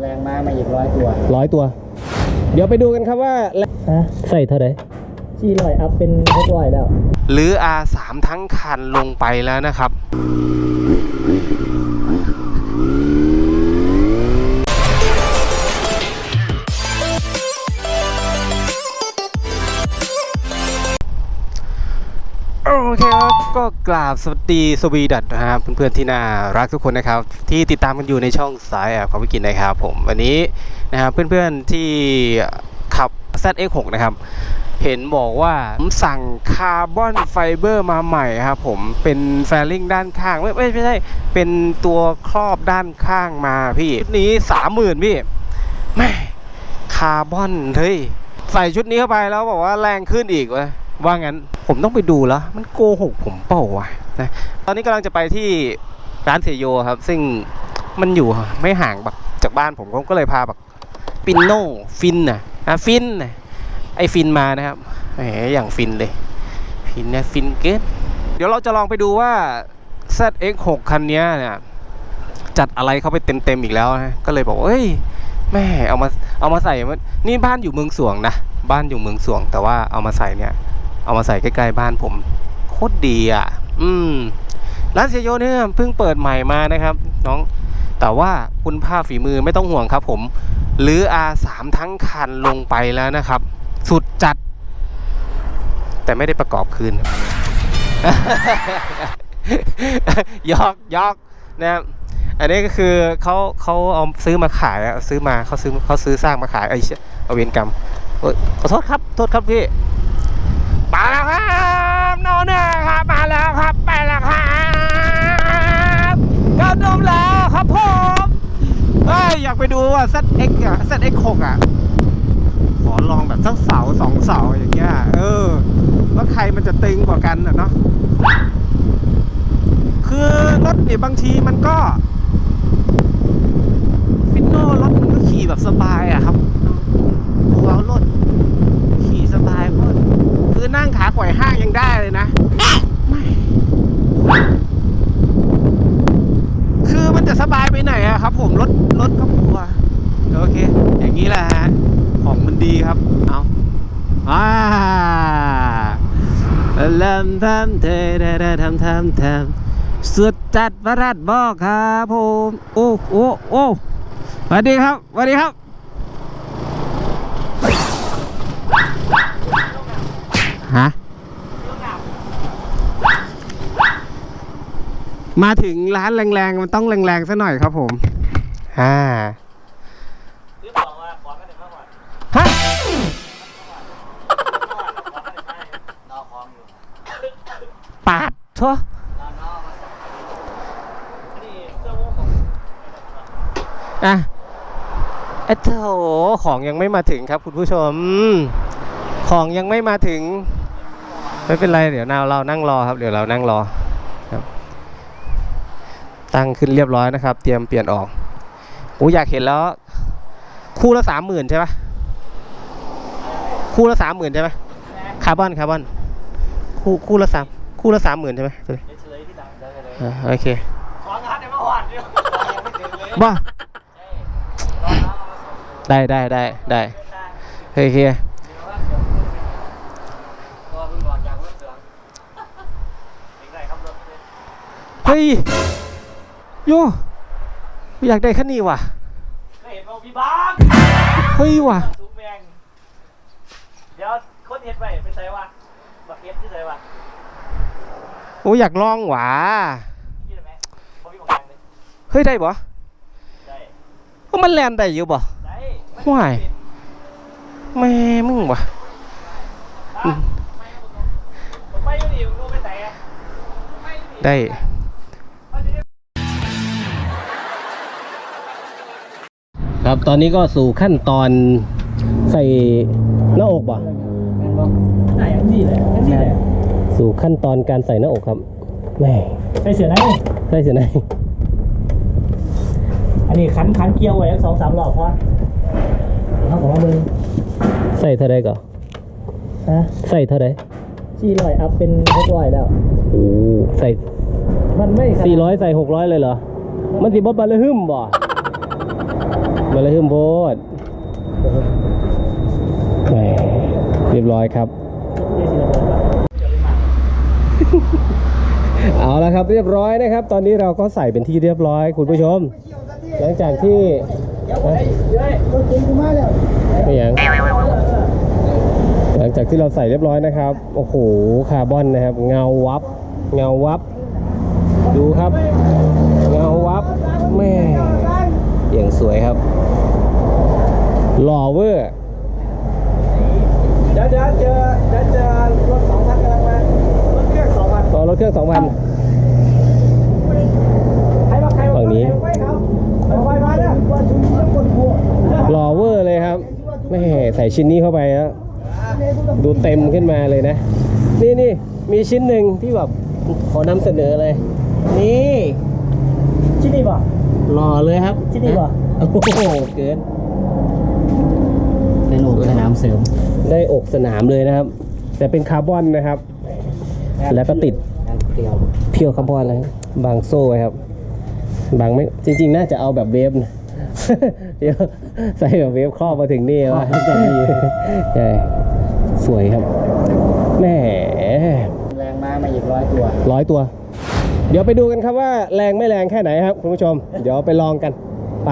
แรงม้ามาอีกร้อยตัวร้อยตัว เดี๋ยวไปดูกันครับว่าฮะใส่เท่าไหร่สี่ร้อยอัพเป็นหกร้อยแล้วหรือ R3 ทั้งคันลงไปแล้วนะครับ ก็กราบสวัสดีสวีดัตนะครับเพื่อนๆที่น่ารักทุกคนนะครับ ที่ติดตามกันอยู่ในช่องสายแอบความวิกินนะครับผมวันนี้นะครับเพื่อนๆที่ขับ ZX6 นะครับเห็นบอกว่าผมสั่งคาร์บอนไฟเบอร์มาใหม่ครับผมเป็นแฟลิงด้านข้าง ไม่ไม่ไม่ใช่เป็นตัวครอบด้านข้างมาพี่ชุดนี้สามหมื่นพี่แม่คาร์บอนเฮ้ยใส่ชุดนี้เข้าไปแล้วบอกว่าแรงขึ้นอีกวะ ว่างั้นผมต้องไปดูแล้วมันโกหกผมเปล่าวะนะตอนนี้กำลังจะไปที่ร้านเซโยครับ ซึ่งมันอยู่ไม่ห่างแบบจากบ้านผมผมก็เลยพาแบบปินโนฟินนะอะฟินนะไอฟินมานะครับแหมอย่างฟินเลยฟินเนี่ยฟินเกินเดี๋ยวเราจะลองไปดูว่า ZX6 คันเนี้ยเนี่ยจัดอะไรเข้าไปเต็มๆอีกแล้วนะก็เลยบอกเอ้ยแม่เอามาเอามาใส่นี่บ้านอยู่เมืองสวงนะบ้านอยู่เมืองสวง แต่ว่าเอามาใส่เนี่ย เอามาใส่ใกล้ๆบ้านผมโคตรดีอะ อืมร้านเซโยเนี่ยเพิ่งเปิดใหม่มานะครับ น้อง แต่ว่าคุณภาพฝีมือไม่ต้องห่วงครับผมหรือ R3 ทั้งคันลงไปแล้วนะครับ สุดจัด แต่ไม่ได้ประกอบคืนยอกยอกนะครับอันนี้ก็คือเขาเขาเอาซื้อมาขายซื้อมาเขาซื้อเขาซื้อสร้างมาขายไอ้เชี่อเวรกรรมขอโทษครับ โทษครับพี่ ครับกำลังแล้วครับผมเอ้ยอยากไปดูว่า ZX อะ ZX 6อะ ขอลองแบบสักเสาสองเสาอย่างเงี้ย เออ ว่าใครมันจะตึงกว่ากันอะเนาะ คือรถเนี่ยบางทีมันก็ฟินโนรถมันก็ขี่แบบสบายอะครับตัวรถขี่สบายโคตรคือนั่งขาไขว่ห้างยังได้เลยนะไม่ จะสบายไปไหนอะครับผมรถรถครอบครัวโอเค อย่างนี้แหละฮะของมันดีครับเอาอ่าลำทำเทเดทำทำทำสุดจัดประรัดบอกครับผมโอ้โอ้โอ้สวัสดีครับสวัสดีครับฮะ มาถึงร้านแรงๆ มันต้องแรงๆซะหน่อยครับผมอ่าฮะปาดทั่วอะไอ้โถของยังไม่มาถึงครับคุณผู้ชม ของยังไม่มาถึง ไม่เป็นไร เดี๋ยวเราเรานั่งรอครับ เดี๋ยวเรานั่งรอครับ ตั้งขึ้นเรียบร้อยนะครับ เตรียมเปลี่ยนออกโอ้อยากเห็นแล้ว คู่ละสามหมื่นใช่ปะคู่ละสามหมื่นใช่ไหมคาร์บอนคาร์บอนคู่คู่ละสามคู่ละสามหมื่นใช่ไหมตัวนี้อ่าโอเคบ้าได้ได้ได้ได้โอเคเฮ้ย โยอยากได้คันนี้ว่ะเห็นว่าพี่บ้างเฮ้ยว่ะสูงแมงเดี๋ยวคนเห็ดไปไปใส่วะบักเห็ดที่ใส่วะโอ้อยากลองหว่ะพี่ได้ไหมบ่มีของแดงเลยเฮ้ยได้บ่ได้ว่ามันแลนได้อยู่บ่ได้ห่วยแม่มึงว่ะอืมผมไปอยู่นี่ผมก็ไปใส่อะไปอยู่นี่ได้ ครับตอนนี้ก็สู่ขั้นตอนใส่หน้าอกบ่ใช่อันนี้แหละอันนี้แหละสู่ขั้นตอนการใส่หน้าอกครับแม่ใส่เสือไหนได้เสียไหนอันนี้ขันขันเกี่ยวไว้สองสามรอบพอเอาของมาเบิ่งใส่เท่าไรก่อนฮะใส่เท่าไรสี่ร้อยอัพเป็นหกร้อยแล้วโอ้ใส่มันไม่ขนาดสี่ร้อยใส่หกร้อยเลยเหรอมันสิบ่บาละหึมบ่ มาเลยฮึมโพดแหมเรียบร้อยครับ เอาละครับเรียบร้อยนะครับ ตอนนี้เราก็ใส่เป็นที่เรียบร้อยคุณผู้ชม หลังจากที่ไม่ยังหลังจากที่เราใส่เรียบร้อยนะครับ โอ้โห คาร์บอนนะครับ เงาวับ เงาวับ ดูครับ เงาวับแม่ อย่างสวยครับหล่อเวอร์เดี๋ยวเดี๋ยวเจอเดี๋ยวเจอรถสองพันกำลังมารถเครื่องสองพันต่อรถเครื่องสองพันใครมาใครฝั่งนี้ไว้ครับเอาไว้มาเนี่ยว่าชุดนี้ต้องกดหัวหล่อเวอร์เลยครับไม่ใส่ชิ้นนี้เข้าไปแล้วดูเต็มขึ้นมาเลยนะ นี่นี่มีชิ้นหนึ่งที่แบบขอนำเสนอเลย นี่ที่นี่ป่ะ หล่อเลยครับที่นี่ป่ะโอ้โหเกินเป็นโอกสนามเสริม ได้อกสนามเลยนะครับ แต่เป็นคาร์บอนนะครับ แล้วก็ติดเดียวเพียวคาร์บอนเลยบางโซ่ไว้ครับบางไม่จริง ๆ น่าจะเอาแบบเวฟนะเดี๋ยวใส่แบบเวฟครอบมาถึงนี่ว่าจะดีใช่สวยครับแหมแรงม้ามาอีกร้อยตัวร้อยตัว เดี๋ยวไปดูกันครับว่าแรงไม่แรงแค่ไหนครับคุณผู้ชม เดี๋ยวไปลองกันไป